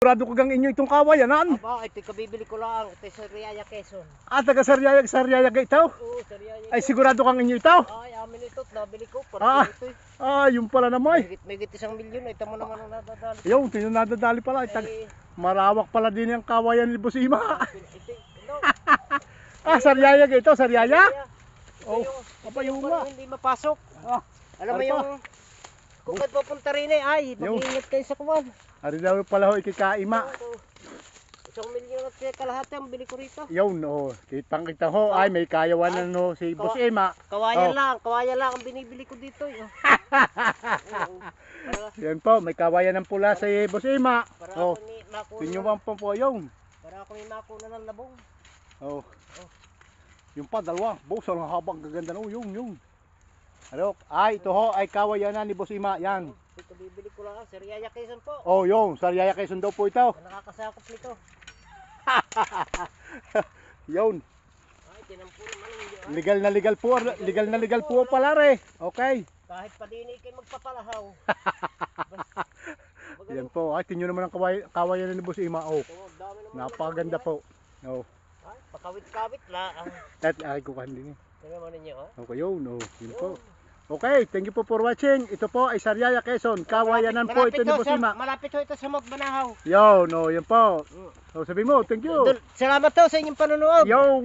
Sigurado ko gang inyo itong kawayanan. Aba, ito kabibili ko lang. Ito sa Riaya Quezon. Ah, taga Sariaya, Sariaya ka ito. Oo, sa Riaya. Ay, sigurado kang inyo ito. Ay, amin ito. Nabili ko. Ah. Para ito eh. Ah, yung pala naman. May, may isang milyon. Ito mo naman ang nadadali. Yung, tinanadadali pala. Tag Eh, marawak pala din yung kawayan ni Busima. ito, ito. ah, Sariaya ka ito, Sariaya. Ito Oh, yung, apa ito yung yung. Ah, Alam mo ano pa? yung, kung kayo pupunta rin eh, ay, Yung- mag-iingat kayo sa kuwan. ari daw pala ho ikikaima. Isang milyon at kaya kalahati ang bili ko rito. Yun, oh, kitang kita ho. Ay, may kayawanan no si Kawa- Busima. Kawayan Oh. lang, kawayan lang ang binibili ko dito. Eh. Yan po, may kawayan ng pula si Busima. para Oh, ako may makuna. tinyuman po po yung. Para ako may makuna ng labong. Oh. Yung pa, dalawa. Boss, ang habang gaganda no. Yung, yung. Ano? Ay, ito ho, ay kawayanan ni Busima. Yan. Ito bibili ko lang. Sir Yaya Quezon po. Oh, yung. Sariaya Quezon daw po ito. Ang nakakasakop nito. Yun. Ay, tinampo naman hindi. ah. Legal na legal po. Legal na legal po pala re. Okay. Kahit pa din kayo magpapalahaw. Bas- Yan po. Ay, tinyo naman ang kaway, kawayanan ni Busima. Oh. Ito, dami naman Napakaganda naman po. Oh. Ay, pakawit-kawit la. Ang At ay ko din. eh. tingnan mo ninyo, ha? Okay, yun. Oh, yun po. Okay, thank you po for watching. Ito po ay Sariaya Quezon. Kawayanan po ito ni ho, sir. Busima. Malapit ho ito sa Magbanahaw. Yo, no, yan po. So sabi mo, thank you. Salamat ho sa inyong panonood. Yo,